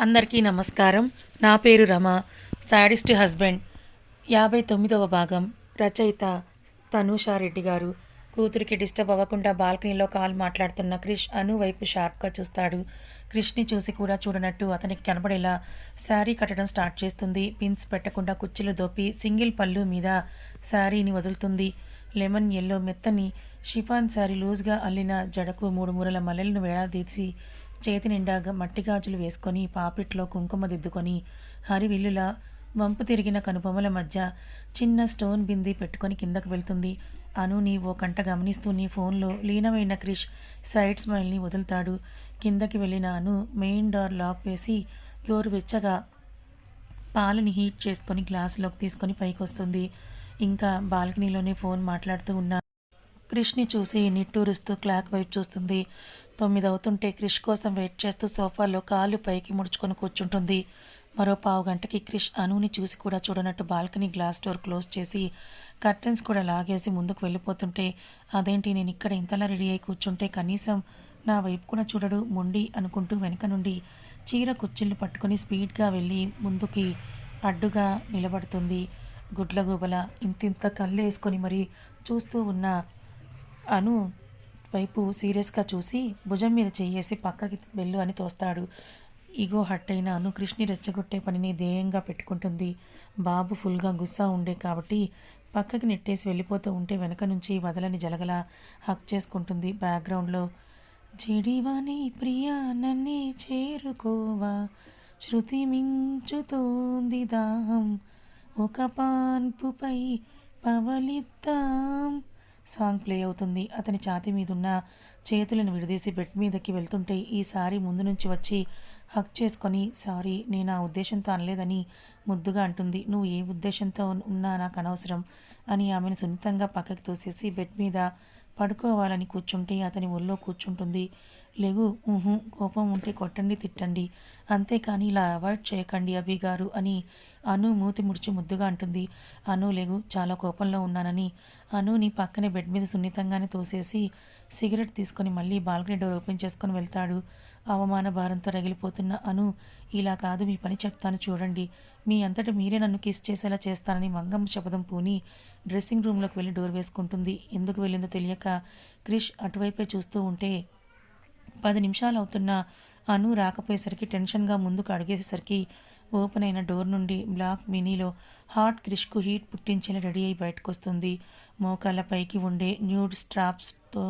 అందరికీ నమస్కారం. నా పేరు రమ. Sadist husband. యాభై తొమ్మిదవ భాగం. రచయిత తనూషారెడ్డి గారు. కూతురికి డిస్టర్బ్ అవ్వకుండా బాల్కనీలో కాల్ మాట్లాడుతున్న క్రిష్ అను వైపు షార్ప్గా చూస్తాడు. క్రిష్ని చూసి కూడా చూడనట్టు అతనికి కనబడేలా శారీ కట్టడం స్టార్ట్ చేస్తుంది. పిన్స్ పెట్టకుండా కుర్చీలు దోపి సింగిల్ పళ్ళు మీద శారీని వదులుతుంది. లెమన్ ఎల్లో మెత్తని షిఫాన్ శారీ లూజ్గా అల్లిన జడకు మూడు మూరల మల్లెలను వేళాదీసి చేతి నిండా మట్టి గాజులు వేసుకొని పాపిట్లో కుంకుమ దిద్దుకొని హరివిల్లులా వంపు తిరిగిన కనుబొమ్మల మధ్య చిన్న స్టోన్ బింది పెట్టుకొని కిందకు వెళ్తుంది. అనుని ఓ కంట గమనిస్తూ నీ ఫోన్లో లీనమైన క్రిష్ సైడ్ స్మైల్ని వదులుతాడు. కిందకి వెళ్ళిన అను మెయిన్ డోర్ లాక్ వేసి వెచ్చగా పాలని హీట్ చేసుకొని గ్లాసులోకి తీసుకొని పైకి వస్తుంది ఇంకా బాల్కనీలోనే ఫోన్ మాట్లాడుతూ ఉన్న. క్రిష్ని చూసి నిట్టూరుస్తూ క్లాక్ వైపు చూస్తుంది. తొమ్మిది అవుతుంటే క్రిష్ కోసం వెయిట్ చేస్తూ సోఫాలో కాళ్ళు పైకి ముడుచుకొని కూర్చుంటుంది. మరో పావు గంటకి క్రిష్ అనుని చూసి కూడా చూడనట్టు బాల్కనీ గ్లాస్ డోర్ క్లోజ్ చేసి కర్టెన్స్ కూడా లాగేసి ముందుకు వెళ్ళిపోతుంటే అదేంటి నేను ఇక్కడ ఇంతలా రెడీ అయి కూర్చుంటే కనీసం నా వైపు కూడా చూడడు మొండి అనుకుంటూ వెనక నుండి చీర కుచ్చిళ్ళు పట్టుకొని స్పీడ్గా వెళ్ళి ముందుకి అడ్డుగా నిలబడుతుంది. గుడ్లగూబల ఇంతింత కళ్ళేసుకొని మరి చూస్తూ ఉన్న అను వైపు సీరియస్గా చూసి భుజం మీద చేయేసి పక్కకి వెళ్ళు అని తోస్తాడు. ఇగో హట్ అయిన అను కృష్ణి రెచ్చగొట్టే పనిని ధ్యేయంగా పెట్టుకుంటుంది. బాబు ఫుల్గా గుస్సా ఉండే కాబట్టి పక్కకి నెట్టేసి వెళ్ళిపోతూ ఉంటే వెనక నుంచి వదలని జలగల హక్ చేసుకుంటుంది బ్యాక్గ్రౌండ్లో. చెడివాని ప్రియా నన్నే చేరుకోవా శృతి మించుతోంది దాహం. ఒక పాన్పుపై పవలిద్దాం. సాంగ్ ప్లే అవుతుంది. అతని ఛాతి మీదున్న చేతులను విడదీసి బెడ్ మీదకి వెళ్తుంటే ఈసారి ముందు నుంచి వచ్చి హక్ చేసుకొని సారీ నేను ఆ ఉద్దేశంతో అనలేదని ముద్దుగా అంటుంది. నువ్వు ఏ ఉద్దేశంతో ఉన్నా నాకు అనవసరం అని ఆమెను సున్నితంగా పక్కకి తోసేసి బెడ్ మీద పడుకోవాలని కూర్చుంటే అతని ఒళ్ళో కూర్చుంటుంది. లేగు ఊహు కోపం ఉంటే కొట్టండి తిట్టండి. అంతేకాని ఇలా అవాయిడ్ చేయకండి అభి గారు అని అను మూతి ముడిచి ముద్దుగా అంటుంది. అను లేగు చాలా కోపంలో ఉన్నానని. అనుని పక్కనే బెడ్ మీద సున్నితంగానే తోసేసి సిగరెట్ తీసుకొని మళ్ళీ బాల్కనీ డోర్ ఓపెన్ చేసుకొని వెళ్తాడు. అవమాన భారంతో రగిలిపోతున్న అను ఇలా కాదు మీ పని చెప్తాను చూడండి. మీ అంతట మీరే నన్ను కిస్ చేసేలా చేస్తానని మంగమ్మ శపథం పూని డ్రెస్సింగ్ రూమ్లోకి వెళ్ళి డోర్ వేసుకుంటుంది. ఎందుకు వెళ్ళిందో తెలియక క్రిష్ అటువైపే చూస్తూ ఉంటే పది నిమిషాలు అవుతున్న అను రాకపోయేసరికి టెన్షన్గా ముందుకు అడిగేసరికి ఓపెన్ అయిన డోర్ నుండి బ్లాక్ మినీలో హాట్ క్రిష్కు హీట్ పుట్టించేలా రెడీ అయి బయటకు వస్తుంది మోకాళ్ళ పైకి ఉండే న్యూడ్ స్ట్రాప్స్తో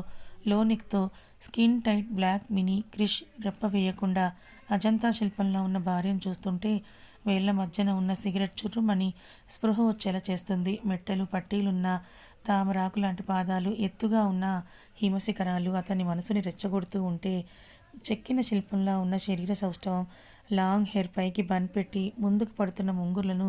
లోనిక్తో skin tight black mini Krish రెప్ప వేయకుండా అజంతా శిల్పంలో ఉన్న భార్యను చూస్తుంటే వేళ్ళ మధ్యన ఉన్న సిగరెట్ చుర్రుమని స్పృహ వచ్చేలా చేస్తుంది. మెట్టెలు పట్టీలున్న తామరాకు లాంటి పాదాలు ఎత్తుగా ఉన్న హిమశిఖరాలు అతని మనసుని రెచ్చగొడుతూ ఉంటే చెక్కిన శిల్పంలా ఉన్న శరీర సౌష్ఠవం లాంగ్ హెయిర్ పైకి బన్ పెట్టి ముందుకు పడుతున్న ముంగుర్లను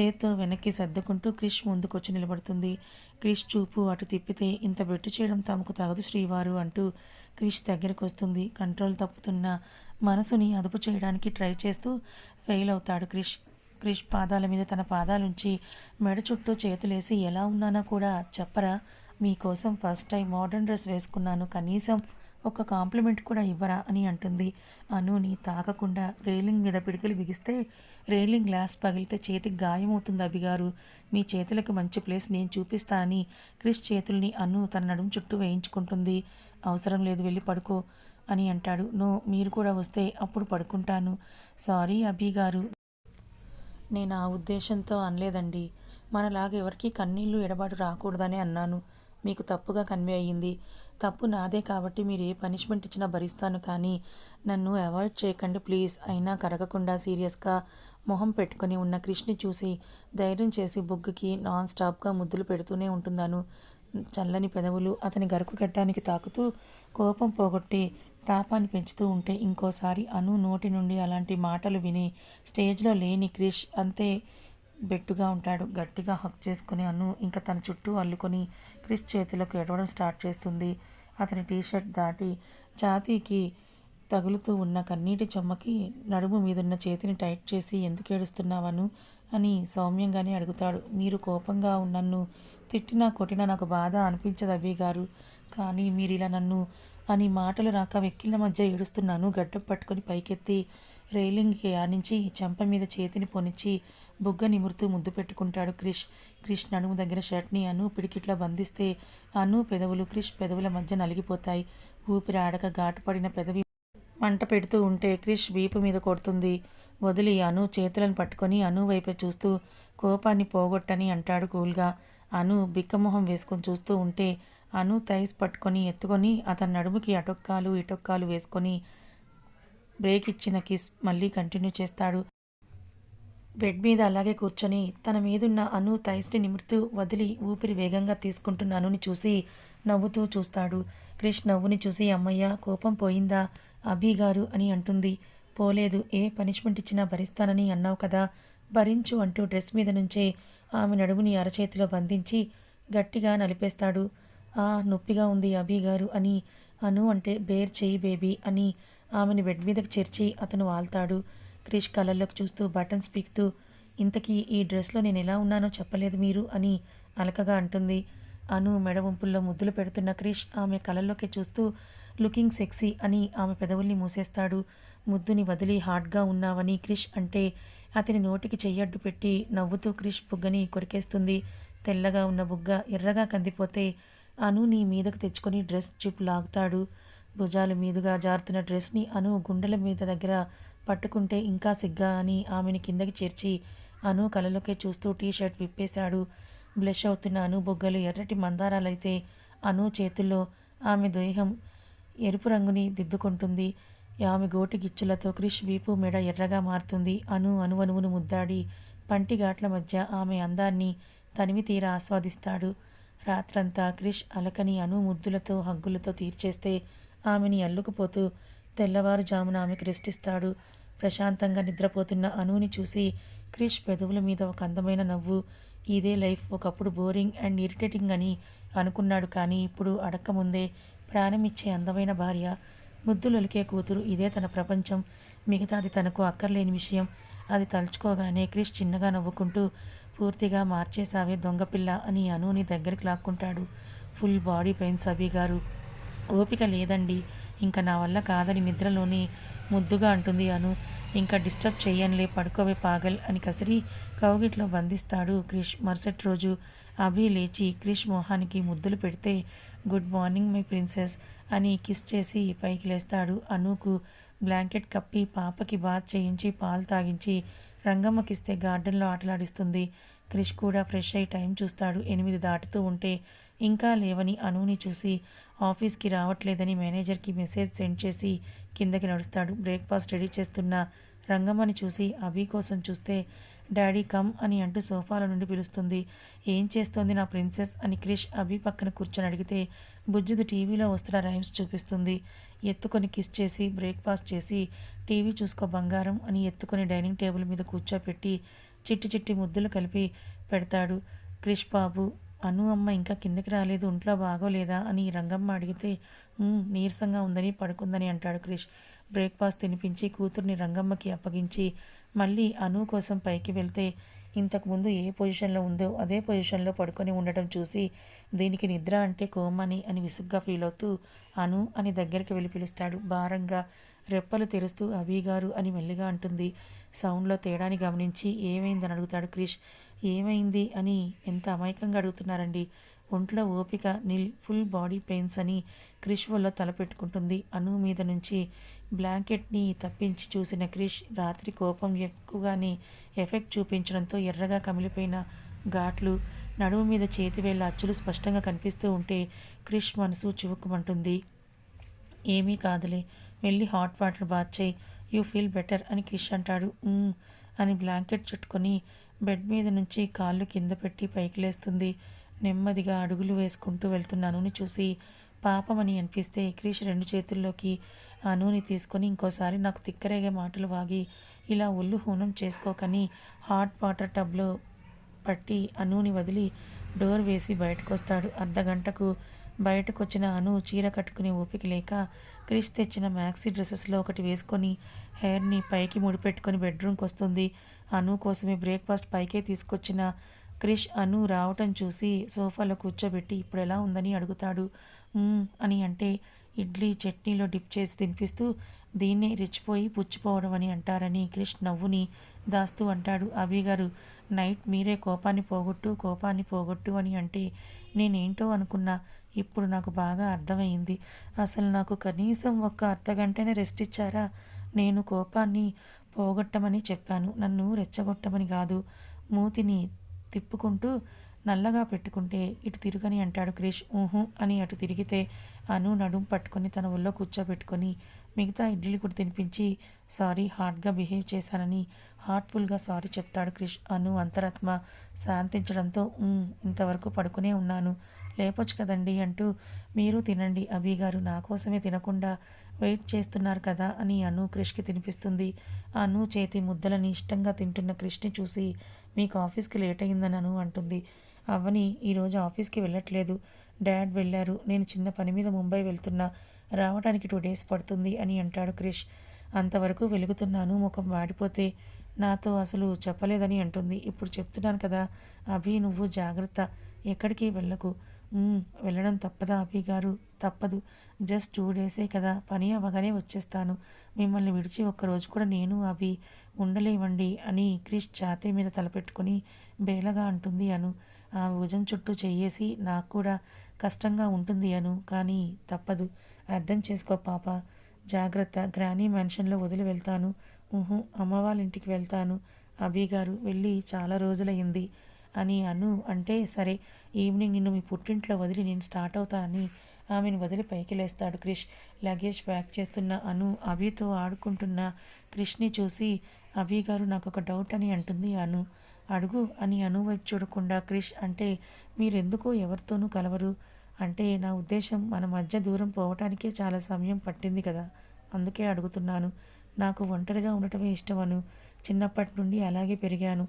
చేత్తో వెనక్కి సర్దుకుంటూ క్రిష్ ముందుకొచ్చి నిలబడుతుంది. క్రిష్ చూపు అటు తిప్పితే ఇంత బెట్టు చేయడం తమకు తగదు శ్రీవారు అంటూ క్రిష్ దగ్గరకు వస్తుంది. కంట్రోల్ తప్పుతున్న మనసుని అదుపు చేయడానికి ట్రై చేస్తూ ఫెయిల్ అవుతాడు క్రిష్. క్రిష్ పాదాల మీద తన పాదాలుంచి మెడ చుట్టూ చేతులేసి ఎలా ఉన్నానో కూడా చెప్పరా. మీకోసం ఫస్ట్ టైం మోడర్న్ డ్రెస్ వేసుకున్నాను. కనీసం ఒక కాంప్లిమెంట్ కూడా ఇవ్వరా అని అంటుంది. అనుని తాకకుండా రైలింగ్ మీద పిడికలు బిగిస్తే రైలింగ్ గ్లాస్ పగిలితే చేతికి గాయమవుతుంది అభిగారు. మీ చేతులకు మంచి ప్లేస్ నేను చూపిస్తానని క్రిష్ చేతుల్ని అను తన నడుము చుట్టూ వేయించుకుంటుంది. అవసరం లేదు వెళ్ళి పడుకో అని అంటాడు. నో మీరు కూడా వస్తే అప్పుడు పడుకుంటాను. సారీ అభి గారు నేను ఆ ఉద్దేశంతో అనలేదండి. మనలాగా ఎవరికీ కన్నీళ్ళు ఎడబాటు రాకూడదని అన్నాను. మీకు తప్పుగా కన్వే అయ్యింది. తప్పు నాదే కాబట్టి మీరు ఏ పనిష్మెంట్ ఇచ్చినా భరిస్తాను కానీ నన్ను అవాయిడ్ చేయకండి ప్లీజ్ అయినా కరగకుండా సీరియస్గా మొహం పెట్టుకొని ఉన్న కృష్ణి చూసి ధైర్యం చేసి బొగ్గుకి నాన్ స్టాప్గా ముద్దులు పెడుతూనే ఉంటున్నాను. చల్లని పెదవులు అతని గరుకు గడ్డానికి తాకుతూ కోపం పోగొట్టి తాపాన్ని పెంచుతూ ఉంటే ఇంకోసారి అను నోటి నుండి అలాంటి మాటలు విని స్టేజ్లో లేని క్రిష్ అంతే బెట్టుగా ఉంటాడు. గట్టిగా హక్ చేసుకుని అను ఇంకా తన చుట్టూ అల్లుకొని క్రిష్ చేతులకు ఎడవడం స్టార్ట్ చేస్తుంది. అతని టీషర్ట్ దాటి ఛాతీకి తగులుతూ ఉన్న కన్నీటి చెమ్మకి నడుము మీదున్న చేతిని టైట్ చేసి ఎందుకు ఏడుస్తున్నావను? అని సౌమ్యంగానే అడుగుతాడు. మీరు కోపంగా నన్ను తిట్టినా కొట్టినా నాకు బాధ అనిపించదు అభి గారు. కానీ మీరు ఇలా నన్ను అని మాటలు రాక వెక్కిళ్ళ మధ్య ఏడుస్తున్నాను గడ్డ పట్టుకొని పైకెత్తి రైలింగ్కి ఆనించి చెంప మీద చేతిని పొనిచ్చి బుగ్గ నిమురుతూ ముద్దు పెట్టుకుంటాడు క్రిష్. క్రిష్ నడుము దగ్గర షర్ట్ని అను పిడికిట్లా బంధిస్తే అను పెదవులు క్రిష్ పెదవుల మధ్య నలిగిపోతాయి. ఊపిరి ఆడక ఘాటుపడిన పెదవి మంట పెడుతూ ఉంటే క్రిష్ వీపు మీద కొడుతుంది. వదిలి అను చేతులను పట్టుకొని అను వైపే చూస్తూ కోపాన్ని పోగొట్టని అంటాడు కూల్గా. అను బిక్కమొహం వేసుకొని చూస్తూ ఉంటే అను థైస్ పట్టుకొని ఎత్తుకొని అతని నడుముకి అటొక్కాలు ఇటొక్కాలు వేసుకొని బ్రేక్ ఇచ్చిన కిస్ మళ్ళీ కంటిన్యూ చేస్తాడు. బెడ్ మీద అలాగే కూర్చొని తన మీదున్న అను థైస్ని నిమురుతూ వదిలి ఊపిరి వేగంగా తీసుకుంటున్న అనుని చూసి నవ్వుతూ చూస్తాడు. క్రిష్ నవ్వుని చూసి అమ్మయ్య కోపం పోయిందా? అభి గారు అని అంటుంది. పోలేదు. ఏ పనిష్మెంట్ ఇచ్చినా భరిస్తానని అన్నావు కదా? భరించు అంటూ డ్రెస్ మీద నుంచే ఆమె నడుముని అరచేతిలో బంధించి గట్టిగా నలిపేస్తాడు. ఆ నొప్పిగా ఉంది అభి గారు అని అను అంటే బేర్ చేయి బేబీ అని ఆమెను బెడ్ మీదకి చేర్చి అతను వాల్తాడు క్రిష్ కళ్ళల్లోకి చూస్తూ బటన్స్ పీక్తూ ఇంతకీ ఈ డ్రెస్లో నేను ఎలా ఉన్నానో చెప్పలేదు మీరు అని అలకగా అంటుంది. అను మెడ వంపుల్లో ముద్దులు పెడుతున్న క్రిష్ ఆమె కళ్ళల్లోకి చూస్తూ లుకింగ్ సెక్సీ అని ఆమె పెదవుల్ని మూసేస్తాడు. ముద్దుని వదిలి హాట్గా ఉన్నావని క్రిష్ అంటే అతని నోటికి చెయ్యడ్డు పెట్టి నవ్వుతూ క్రిష్ బుగ్గని కొరికేస్తుంది. తెల్లగా ఉన్న బుగ్గ ఎర్రగా కందిపోతే అను నీ మీదకు తెచ్చుకొని డ్రెస్ జిప్ లాగుతాడు. భుజాల మీదుగా జారుతున్న డ్రెస్ని అను గుండెల మీద దగ్గర పట్టుకుంటే ఇంకా సిగ్గా అని ఆమెని కిందకి చేర్చి అను కలలోకే చూస్తూ టీ షర్ట్ విప్పేశాడు. బ్లష్ అవుతున్న అను బొగ్గలు ఎర్రటి మందారాలైతే అను చేతుల్లో ఆమె దేహం ఎరుపు రంగుని దిద్దుకుంటుంది. ఆమె గోటి గిచ్చులతో క్రిష్ వీపు మెడ ఎర్రగా మారుతుంది. అను అనువనువును ముద్దాడి పంటి ఘాట్ల మధ్య ఆమె అందాన్ని తనివి తీర ఆస్వాదిస్తాడు. రాత్రంతా క్రిష్ అలకని అను ముద్దులతో హగ్గులతో తీర్చేస్తే ఆమెని అల్లుకుపోతూ తెల్లవారుజామున ఆమెకు రెస్ట్ ఇస్తాడు ప్రశాంతంగా నిద్రపోతున్న అనుని చూసి క్రిష్ పెదవుల మీద ఒక అందమైన నవ్వు ఇదే లైఫ్ ఒకప్పుడు బోరింగ్ అండ్ ఇరిటేటింగ్ అని అనుకున్నాడు. కానీ ఇప్పుడు అడక్కముందే ప్రాణం ఇచ్చే అందమైన భార్య ముద్దులొలికే కూతురు ఇదే తన ప్రపంచం. మిగతాది తనకు అక్కర్లేని విషయం. అది తలుచుకోగానే క్రిష్ చిన్నగా నవ్వుకుంటూ పూర్తిగా మార్చేసావే దొంగపిల్ల అని అనుని దగ్గరికి లాక్కుంటాడు. ఫుల్ బాడీ పెయిన్స్ అభి గారు. ఓపిక లేదండి. ఇంకా నా వల్ల కాదని నిద్రలోనే ముద్దుగా అంటుంది అను. ఇంకా డిస్టర్బ్ చెయ్యనులే పడుకోవే పాగల్ అని కసిరి కౌగిట్లో బంధిస్తాడు క్రిష్. మరుసటి రోజు అభి లేచి క్రిష్ మొహానికి ముద్దులు పెడితే గుడ్ మార్నింగ్ మై ప్రిన్సెస్ అని కిస్ చేసి పైకి లేస్తాడు అనుకు. బ్లాంకెట్ కప్పి పాపకి బాత్ చేయించి పాలు తాగించి రంగమ్మకిస్తే గార్డెన్లో ఆటలాడిస్తుంది. క్రిష్ కూడా ఫ్రెష్ అయ్యి టైం చూస్తాడు. ఎనిమిది దాటుతూ ఉంటే ఇంకా లేవని అనుని చూసి ఆఫీస్కి రావట్లేదని మేనేజర్కి మెసేజ్ సెండ్ చేసి కిందకి నడుస్తాడు. బ్రేక్ఫాస్ట్ రెడీ చేస్తున్న రంగమ్మని చూసి అభి కోసం చూస్తే డాడీ కమ్ అని అంటూ సోఫాల నుండి పిలుస్తుంది. ఏం చేస్తోంది నా ప్రిన్సెస్? అని క్రిష్ అభి పక్కన కూర్చొని అడిగితే బుజ్జిది టీవీలో వస్తున్న రైమ్స్ చూపిస్తుంది. ఎత్తుకొని కిస్ చేసి బ్రేక్ఫాస్ట్ చేసి టీవీ చూసుకో బంగారం అని ఎత్తుకొని డైనింగ్ టేబుల్ మీద కూర్చోపెట్టి చిట్టి చిట్టి ముద్దులు కలిపి పెడతాడు క్రిష్ బాబు. అను అమ్మ ఇంకా కిందకి రాలేదు ఒంట్లో బాగోలేదా అని రంగమ్మ అడిగితే నీరసంగా ఉందని పడుకుందని అంటాడు క్రిష్. బ్రేక్ఫాస్ట్ తినిపించి కూతుర్ని రంగమ్మకి అప్పగించి మళ్ళీ అను కోసం పైకి వెళ్తే ఇంతకుముందు ఏ పొజిషన్లో ఉందో అదే పొజిషన్లో పడుకొని ఉండటం చూసి దీనికి నిద్ర అంటే కోమని అని విసుగ్గా ఫీల్ అవుతూ అను అని దగ్గరికి వెళ్ళి పిలుస్తాడు. భారంగా రెప్పలు తెరుస్తూ అభి గారు అని మెల్లిగా అంటుంది. సౌండ్లో తేడాని గమనించి ఏమైందని అడుగుతాడు క్రిష్. ఏమైంది అని ఎంత అమాయకంగా అడుగుతున్నారండి. ఒంట్లో ఓపిక నిల్ ఫుల్ బాడీ పెయిన్స్ అని క్రిష్ వల్ల తలపెట్టుకుంటుంది అను మీద నుంచి బ్లాంకెట్ని తప్పించి చూసిన క్రిష్ రాత్రి కోపం ఎక్కువగానే ఎఫెక్ట్ చూపించడంతో ఎర్రగా కమిలిపోయిన ఘాట్లు నడుము మీద చేతి వేళ్ళ అచ్చులు స్పష్టంగా కనిపిస్తూ ఉంటే క్రిష్ మనసు చివుక్కుమంటుంది. ఏమీ కాదులే వెళ్ళి హాట్ వాటర్ బాత్ చేయి యూ ఫీల్ బెటర్ అని క్రిష్ అంటాడు. అని బ్లాంకెట్ చుట్టుకొని బెడ్ మీద నుంచి కాళ్ళు కింద పెట్టి పైకి లేస్తుంది నెమ్మదిగా అడుగులు వేసుకుంటూ వెళ్తున్న అనుని చూసి పాపమని అనిపిస్తే క్రిష్ రెండు చేతుల్లోకి అనుని తీసుకొని ఇంకోసారి నాకు తిక్కరేగే మాటలు వాగి ఇలా ఒళ్ళు హూనం చేసుకోకని హాట్ వాటర్ టబ్లో పట్టి అనుని వదిలి డోర్ వేసి బయటకు వస్తాడు అర్ధగంటకు బయటకు వచ్చిన అను చీర కట్టుకునే ఓపిక లేక క్రిష్ తెచ్చిన మ్యాక్సీ డ్రెస్సెస్లో ఒకటి వేసుకొని హెయిర్ని పైకి ముడిపెట్టుకొని బెడ్రూమ్కి వస్తుంది అను కోసమే బ్రేక్ఫాస్ట్ పైకే తీసుకొచ్చిన క్రిష్ అను రావటం చూసి సోఫాలో కూర్చోబెట్టి ఇప్పుడు ఎలా ఉందని అడుగుతాడు. అని అంటే ఇడ్లీ చట్నీలో డిప్ చేసి తినిపిస్తూ దీన్నే రెచ్చిపోయి పుచ్చిపోవడం అని అంటారని క్రిష్ నవ్వుని దాస్తూ అంటాడు. అభి గారు నైట్ మీరే కోపాన్ని పోగొట్టు కోపాన్ని పోగొట్టు అని అంటే నేనేంటో అనుకున్నా. ఇప్పుడు నాకు బాగా అర్థమైంది. అసలు నాకు కనీసం ఒక్క అర్ధగంటనే రెస్ట్ ఇచ్చారా? నేను కోపాన్ని పోగొట్టమని చెప్పాను. నన్ను రెచ్చగొట్టమని కాదు. మూతిని తిప్పుకుంటూ నల్లగా పెట్టుకుంటే ఇటు తిరుగని అంటాడు క్రిష్. ఊహు అని అటు తిరిగితే అను నడుం పట్టుకొని తన ఒళ్ళో కూర్చోబెట్టుకొని మిగతా ఇడ్లీలు కూడా తినిపించి సారీ హార్ట్గా బిహేవ్ చేశానని హార్ట్ఫుల్గా సారీ చెప్తాడు క్రిష్. అను అంతరాత్మ శాంతించడంతో ఇంతవరకు పడుకునే ఉన్నాను. లేపొచ్చు కదండి అంటూ మీరు తినండి. అభి గారు నా కోసమే తినకుండా వెయిట్ చేస్తున్నారు కదా అని అను క్రిష్కి తినిపిస్తుంది. అను చేతి ముద్దలని ఇష్టంగా తింటున్న క్రిష్ని చూసి మీకు ఆఫీస్కి లేట్ అయిందని అను అంటుంది. అవ్వని ఈరోజు ఆఫీస్కి వెళ్ళట్లేదు. డాడ్ వెళ్ళారు. నేను చిన్న పని మీద ముంబై వెళ్తున్నా. రావడానికి టూ డేస్ పడుతుంది అని అంటాడు క్రిష్. అంతవరకు వెలుగుతున్నాను. ముఖం వాడిపోతే నాతో అసలు చెప్పలేదని అంటుంది. ఇప్పుడు చెప్తున్నాను కదా అభి నువ్వు జాగ్రత్త. ఎక్కడికి వెళ్ళకు. వెళ్ళడం తప్పదా అభి గారు? తప్పదు. జస్ట్ టూ డేసే కదా. పని అవ్వగానే వచ్చేస్తాను. మిమ్మల్ని విడిచి ఒక్కరోజు కూడా నేను అభి ఉండలేవండి అని క్రిష్ ఛాతీ మీద తలపెట్టుకొని బేలగా అంటుంది అను. ఆ భుజం చుట్టూ చెయ్యేసి నాకు కూడా కష్టంగా ఉంటుంది అను. కానీ తప్పదు. అర్థం చేసుకో పాప. జాగ్రత్త. గ్రానీ మ్యాన్షన్లో వదిలి వెళ్తాను. ఊహు అమ్మ వాళ్ళ ఇంటికి వెళ్తాను. అభి గారు వెళ్ళి చాలా రోజులయ్యింది. అని అను అంటే సరే ఈవినింగ్ నిన్ను మీ పుట్టింట్లో వదిలి నేను స్టార్ట్ అవుతానని ఆమెను వదిలి పైకి లేస్తాడు క్రిష్. లగేజ్ ప్యాక్ చేస్తున్న అను అభితో ఆడుకుంటున్న క్రిష్ని చూసి అభి గారు నాకు ఒక డౌట్ అని అంటుంది అను. అడుగు అని అను వైపు చూడకుండా క్రిష్ అంటే మీరెందుకు ఎవరితోనూ కలవరు. అంటే నా ఉద్దేశం మన మధ్య దూరం పోవటానికే చాలా సమయం పట్టింది కదా అందుకే అడుగుతున్నాను. నాకు ఒంటరిగా ఉండటమే ఇష్టమను చిన్నప్పటి నుండి అలాగే పెరిగాను.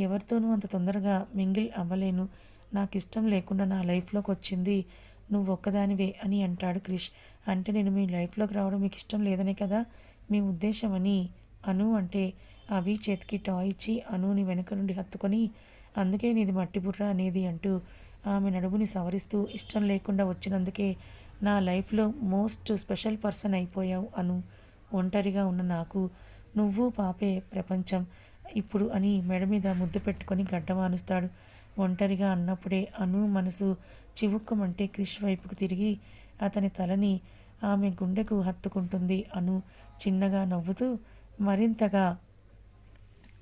ఎవరితోనూ అంత తొందరగా మింగిల్ అవ్వలేను. నాకు ఇష్టం లేకుండా నా లైఫ్లోకి వచ్చింది నువ్వు ఒక్కదానివే అని అంటాడు క్రిష్. అంటే నేను మీ లైఫ్లోకి రావడం మీకు ఇష్టం లేదనే కదా? మీ ఉద్దేశం అని అను అంటే అవి చేతికి టాయ్ ఇచ్చి అనుని వెనక నుండి హత్తుకొని అందుకే నీది మట్టి బుర్ర అనేది అంటూ ఆమె నడుముని సవరిస్తూ ఇష్టం లేకుండా వచ్చినందుకే నా లైఫ్లో మోస్ట్ స్పెషల్ పర్సన్ అయిపోయావు అను. ఒంటరిగా ఉన్న నాకు నువ్వు పాపే ప్రపంచం. ఇప్పుడు అని మెడ మీద ముద్దు పెట్టుకొని గడ్డమానుస్తాడు ఒంటరిగా అన్నప్పుడే అను మనసు చివుక్కమంటే క్రిష్ వైపుకు తిరిగి అతని తలని ఆమె గుండెకు హత్తుకుంటుంది. అను చిన్నగా నవ్వుతూ మరింతగా.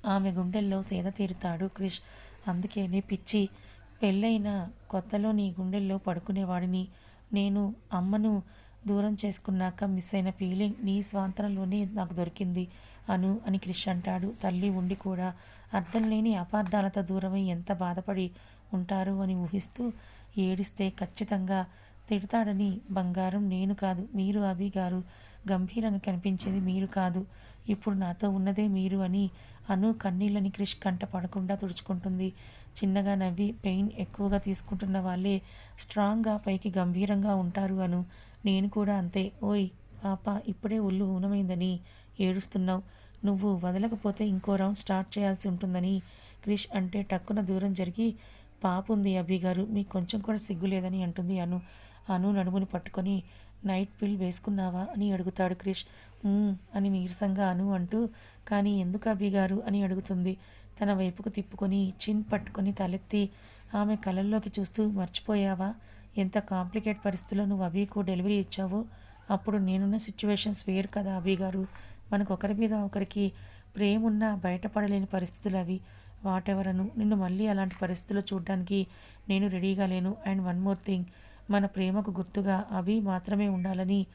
ఆమె గుండెల్లో సేద తీరుతాడు క్రిష్. అందుకే నీ పిచ్చి పెళ్ళైన కొత్తలో నీ గుండెల్లో పడుకునేవాడిని. నేను అమ్మను దూరం చేసుకున్నాక మిస్ అయిన ఫీలింగ్ నీ స్వాంతరంలోనే నాకు దొరికింది. అను అని క్రిష్ అంటాడు. తల్లి ఉండి కూడా అర్థం లేని అపార్థాలతో దూరమై ఎంత బాధపడి ఉంటారు అని ఊహిస్తూ ఏడిస్తే ఖచ్చితంగా తిడతాడని బంగారం నేను కాదు మీరు అభి గారు. గంభీరంగా కనిపించేది మీరు కాదు. ఇప్పుడు నాతో ఉన్నదే మీరు అని అను కన్నీళ్ళని క్రిష్ కంట పడకుండా తుడుచుకుంటుంది. చిన్నగా నవ్వి పెయిన్ ఎక్కువగా తీసుకుంటున్న వాళ్ళే స్ట్రాంగ్గా పైకి గంభీరంగా ఉంటారు అను. నేను కూడా అంతే. ఓయ్ పాప ఇప్పుడే ఒళ్ళు ఊనమైందని ఏడుస్తున్నావు. నువ్వు వదలకపోతే ఇంకో రౌండ్ స్టార్ట్ చేయాల్సి ఉంటుందని క్రిష్ అంటే టక్కున దూరం జరిగి పాపుంది అభి గారు మీకు కొంచెం కూడా సిగ్గు లేదని అంటుంది అను. అను నడుముని పట్టుకొని నైట్ పిల్ వేసుకున్నావా? అని అడుగుతాడు క్రిష్. అని నీరసంగా అను అంటూ కానీ ఎందుకు అభి గారు? అని అడుగుతుంది. తన వైపుకు తిప్పుకొని చిన్ పట్టుకొని తలెత్తి ఆమె కళ్ళల్లోకి చూస్తూ మర్చిపోయావా? ఎంత కాంప్లికేట్ పరిస్థితుల్లో నువ్వు అభికు డెలివరీ ఇచ్చావో? అప్పుడు నేనున్న సిచ్యువేషన్స్ వేరు కదా అభి గారు. మనకు ఒకరి మీద ఒకరికి ప్రేమ ఉన్నా బయటపడలేని పరిస్థితులు అవి. వాటెవరను? నిన్ను మళ్ళీ అలాంటి పరిస్థితుల్లో చూడడానికి నేను రెడీగా లేను. And one more thing. మన ప్రేమకు గుర్తుగా అవి మాత్రమే ఉండాలని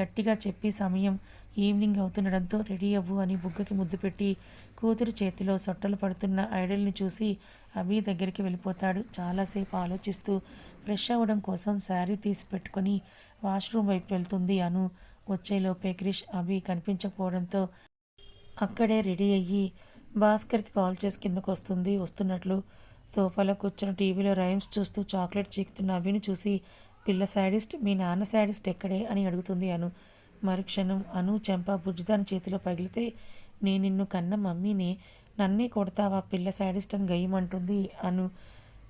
గట్టిగా చెప్పి సమయం ఈవినింగ్ అవుతుండడంతో రెడీ అవ్వు అని బుగ్గకి ముద్దు పెట్టి కూతురు చేతిలో సొట్టలు పడుతున్న ఐడల్ని చూసి అభి దగ్గరికి వెళ్ళిపోతాడు. చాలాసేపు ఆలోచిస్తూ ఫ్రెష్ అవ్వడం కోసం శారీ తీసి పెట్టుకొని వాష్రూమ్ వైపు వెళ్తుంది అను. వచ్చేలోపే క్రిష్ అభి కనిపించకపోవడంతో అక్కడే రెడీ అయ్యి భాస్కర్కి కాల్ చేసి కిందకు వస్తుంది వస్తున్నట్లు. సోఫాలో కూర్చుని టీవీలో రైమ్స్ చూస్తూ చాక్లెట్ చీకుతున్న అభిని చూసి పిల్ల శాడిస్ట్ మీ నాన్న శాడిస్ట్ ఎక్కడే అని అడుగుతుంది అను. మరుక్షణం అను చెంప బుజ్జిదాని చేతిలో పగిలితే నేను నిన్ను కన్న మమ్మీని నన్నే కొడతావా పిల్ల శాడిస్ట్ అని గయ్యమంటుంది Anu.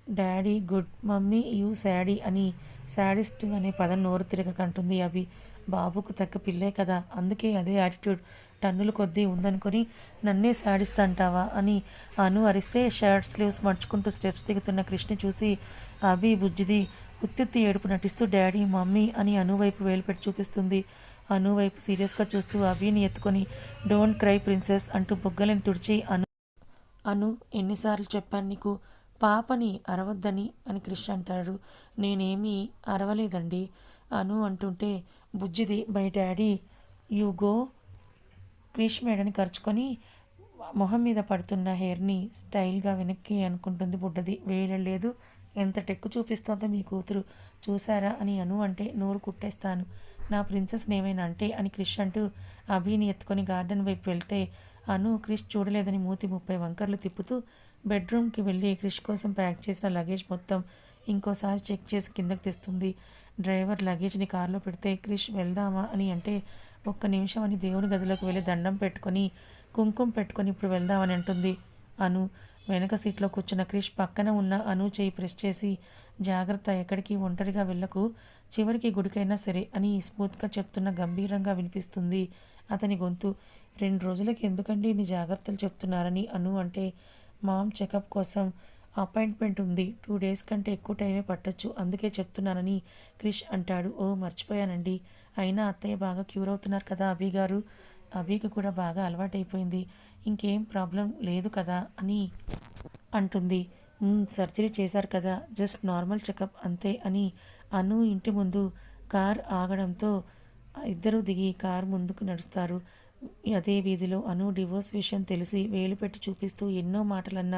Daddy good mummy you sari అని శాడిస్ట్ అనే పదం నోరు తిరగకంటుంది అభి. బాబుకు తగ్గ పిల్లే కదా అందుకే అదే యాటిట్యూడ్. టన్నులు కొద్దీ ఉందనుకొని నన్నే శాడిస్ట్ అంటావా అని అను అరిస్తే షర్ట్ స్లీవ్స్ మడుచుకుంటూ స్టెప్స్ దిగుతున్న కృష్ణ చూసి అభి బుజ్జిది ఉత్తుత్తి ఏడుపు నటిస్తూ డాడీ మమ్మీ అని అనువైపు వేలుపెట్టి చూపిస్తుంది. అనువైపు సీరియస్గా చూస్తూ అభిని ఎత్తుకొని డోంట్ క్రై ప్రిన్సెస్ అంటూ బుగ్గలను తుడిచి అను అను ఎన్నిసార్లు చెప్పాను నీకు? పాపని అరవద్దని అని క్రిష్ అంటాడు. నేనేమీ అరవలేదండి. అను అంటుంటే బుజ్జిది bye daddy you go Krish మేడని ఖర్చుకొని మొహం మీద పడుతున్న హెయిర్ని స్టైల్గా వెనక్కి అనుకుంటుంది బుడ్డది. వేయలేదు ఎంత టెక్కు చూపిస్తోందో మీ కూతురు. చూసారా అని అను అంటే నోరు కుట్టేస్తాను. నా ప్రిన్సెస్ని ఏమైనా అంటే అని క్రిష్ అంటూ అభిని ఎత్తుకొని గార్డెన్ వైపు వెళ్తే అను క్రిష్ చూడలేదని మూతి ముప్పై వంకర్లు తిప్పుతూ బెడ్రూమ్కి వెళ్ళి క్రిష్ కోసం ప్యాక్ చేసిన లగేజ్ మొత్తం ఇంకోసారి చెక్ చేసి కిందకి తెస్తుంది. డ్రైవర్ లగేజ్ని కారులో పెడితే క్రిష్ వెళ్దామా? అని అంటే ఒక్క నిమిషం అని దేవుని గదిలోకి వెళ్ళి దండం పెట్టుకొని కుంకుమ పెట్టుకొని ఇప్పుడు వెళ్దామని అంటుంది అను. వెనక సీట్లో కూర్చున్న క్రిష్ పక్కన ఉన్న అను చేయి ప్రెస్ చేసి జాగ్రత్త ఎక్కడికి ఒంటరిగా వెళ్ళకు. చివరికి గుడికైనా సరే అని స్మూత్గా చెప్తున్న గంభీరంగా వినిపిస్తుంది అతని గొంతు. రెండు రోజులకి ఎందుకండి ఇన్ని జాగ్రత్తలు చెప్తున్నారని అను అంటే మామ్ చెకప్ కోసం అపాయింట్మెంట్ ఉంది. టూ డేస్ కంటే ఎక్కువ టైమే పట్టొచ్చు. అందుకే చెప్తున్నానని క్రిష్ అంటాడు. ఓ మర్చిపోయానండి. అయినా అత్తయ్య బాగా క్యూర్ అవుతున్నారు కదా అభి గారు. అభికి కూడా బాగా అలవాటైపోయింది. ఇంకేం ప్రాబ్లం లేదు కదా అని అంటుంది. సర్జరీ చేశారు కదా. జస్ట్ నార్మల్ చెకప్ అంతే అని అను ఇంటి ముందు కార్ ఆగడంతో ఇద్దరు దిగి కార్ ముందుకు నడుస్తారు. అదే వీధిలో అను డివోర్స్ విషయం తెలిసి వేలు పెట్టి చూపిస్తూ ఎన్నో మాటలన్న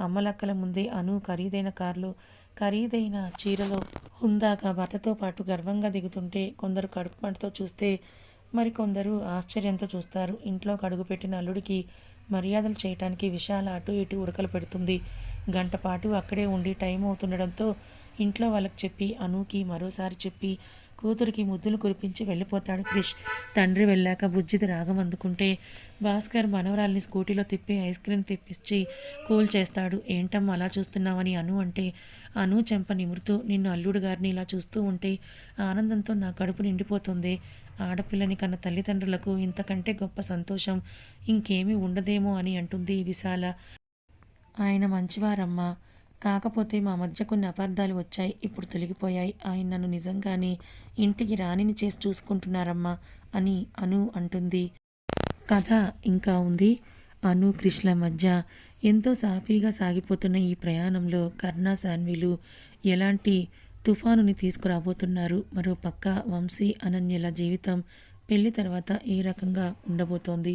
అమ్మలక్కల ముందే అను ఖరీదైన కారులో ఖరీదైన చీరలో హుందాగా భర్తతో పాటు గర్వంగా దిగుతుంటే కొందరు కడుపు మంటతో చూస్తే మరికొందరు ఆశ్చర్యంతో చూస్తారు. ఇంట్లో అడుగుపెట్టిన అల్లుడికి మర్యాదలు చేయటానికి విశాల అటు ఇటు ఉడకలు పెడుతుంది. గంటపాటు అక్కడే ఉండి టైం అవుతుండడంతో ఇంట్లో వాళ్ళకి చెప్పి అనుకి మరోసారి చెప్పి కూతురికి ముద్దులు కురిపించి వెళ్ళిపోతాడు క్రిష్. తండ్రి వెళ్ళాక బుజ్జిది రాగం అందుకుంటే భాస్కర్ మనవరాల్ని స్కూటీలో తిప్పి ఐస్ క్రీమ్ తెప్పించి కూల్ చేస్తాడు. ఏంటమ్మా అలా చూస్తున్నావని అను అంటే అను చెంప నిమురుతూ నిన్ను అల్లుడు గారిని ఇలా చూస్తూ ఉంటే ఆనందంతో నా కడుపు నిండిపోతుంది. ఆడపిల్లని కన్న తల్లిదండ్రులకు ఇంతకంటే గొప్ప సంతోషం ఇంకేమీ ఉండదేమో అని అంటుంది విశాల. ఆయన మంచివారమ్మా. కాకపోతే మా మధ్య కొన్ని అపార్థాలు వచ్చాయి. ఇప్పుడు తొలగిపోయాయి. ఆయన నన్ను నిజంగానే ఇంటికి రాణిని చేసి చూసుకుంటున్నారమ్మా అని అను అంటుంది. కథ ఇంకా ఉంది. అను కృష్ణ మధ్య ఎంతో సాఫీగా సాగిపోతున్న ఈ ప్రయాణంలో కర్ణా సాన్విలు ఎలాంటి తుఫానుని తీసుకురాబోతున్నారు? మరో పక్క వంశీ అనన్యల జీవితం పెళ్ళి తర్వాత ఏ రకంగా ఉండబోతోంది?